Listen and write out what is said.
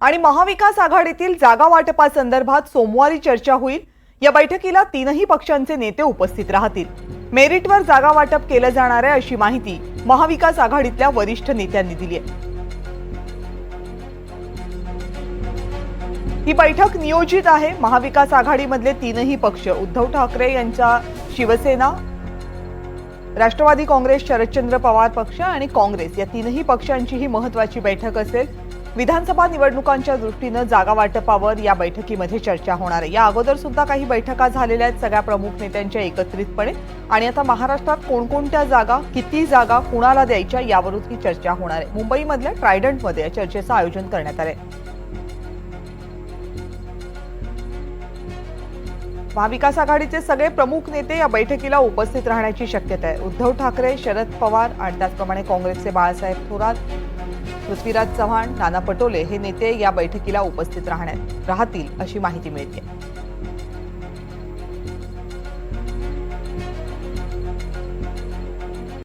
आणि महाविकास आघाडीतील जागा वाटपासंदर्भात सोमवारी चर्चा होईल. या बैठकीला तीनही पक्षांचे नेते उपस्थित राहतील. मेरिटवर जागा वाटप केलं जाणार आहे अशी माहिती महाविकास आघाडीतल्या वरिष्ठ नेत्यांनी दिली आहे. ही बैठक नियोजित आहे. महाविकास आघाडीमधले तीनही पक्ष उद्धव ठाकरे यांच्या शिवसेना राष्ट्रवादी काँग्रेस शरदचंद्र पवार पक्ष आणि काँग्रेस या तीनही पक्षांची ही महत्वाची बैठक असेल. विधानसभा निवडणुकांच्या दृष्टीनं जागा वाटपावर या बैठकीमध्ये चर्चा होणार आहे. या अगोदर सुद्धा काही बैठका झालेल्या आहेत सगळ्या प्रमुख नेत्यांच्या एकत्रितपणे. आणि आता महाराष्ट्रात कोणकोणत्या जागा किती जागा कुणाला द्यायच्या यावरून ही चर्चा होणार आहे. मुंबईमधल्या ट्रायडंटमध्ये या चर्चेचं आयोजन करण्यात आलंय. महाविकास आघाडीचे सगळे प्रमुख नेते या बैठकीला उपस्थित राहण्याची शक्यता आहे. उद्धव ठाकरे शरद पवार आणि त्याचप्रमाणे काँग्रेसचे बाळासाहेब थोरात पृथ्वीराज चव्हाण नाना पटोले हे नेते या बैठकीला उपस्थित राहण्यात राहतील अशी माहिती मिळते.